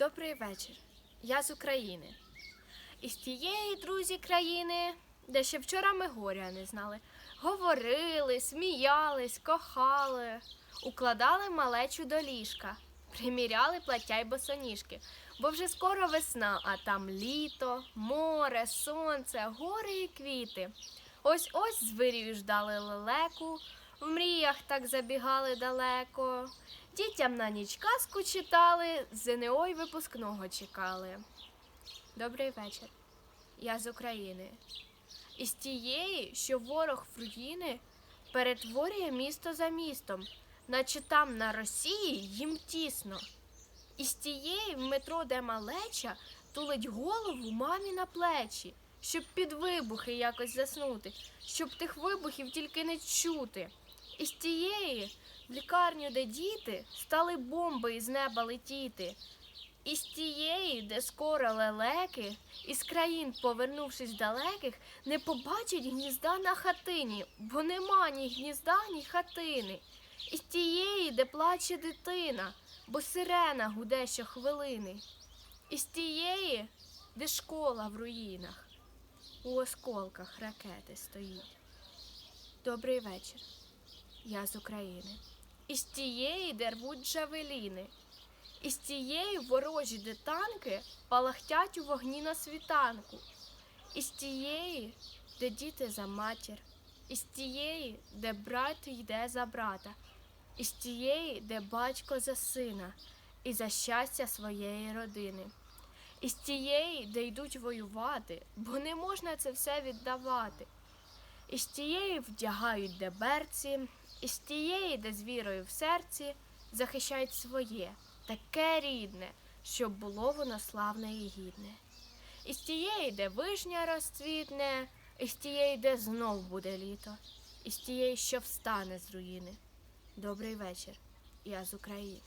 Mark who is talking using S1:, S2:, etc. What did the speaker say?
S1: Добрий вечір. Я з України. Із тієї, друзі, країни, де ще вчора ми горя не знали. Говорили, сміялись, кохали, укладали малечу до ліжка, приміряли плаття й босоніжки, бо вже скоро весна, а там літо, море, сонце, гори і квіти. Ось ось звирію ждали лелеку, в мріях так забігали далеко. Дітям на ніч казку читали, ЗНО й випускного чекали. Добрий вечір. Я з України. Із тієї, що ворог в перетворює місто за містом, наче там на Росії їм тісно. Із тієї в метро, де малеча, тулить голову мамі на плечі, щоб під вибухи якось заснути, щоб тих вибухів тільки не чути. Із тієї в лікарню, де діти, стали бомби із неба летіти. Із тієї, де скоро лелеки, із країн, повернувшись далеких, не побачать гнізда на хатині, бо нема ні гнізда, ні хатини. Із тієї, де плаче дитина, бо сирена гуде щохвилини. Із тієї, де школа в руїнах, у осколках ракети стоїть. Добрий вечір. Я з України. Із тієї, де рвуть джавеліни. Із тієї ворожі, де танки палахтять у вогні на світанку. Із тієї, де діти за матір. Із тієї, де брат йде за брата. Із тієї, де батько за сина і за щастя своєї родини. Із тієї, де йдуть воювати, бо не можна це все віддавати. Із тієї вдягають де берці, із тієї, де з вірою в серці захищають своє, таке рідне, щоб було воно славне і гідне. Із тієї, де вишня розцвітне, із тієї, де знов буде літо, із тієї, що встане з руїни. Добрий вечір, я з України.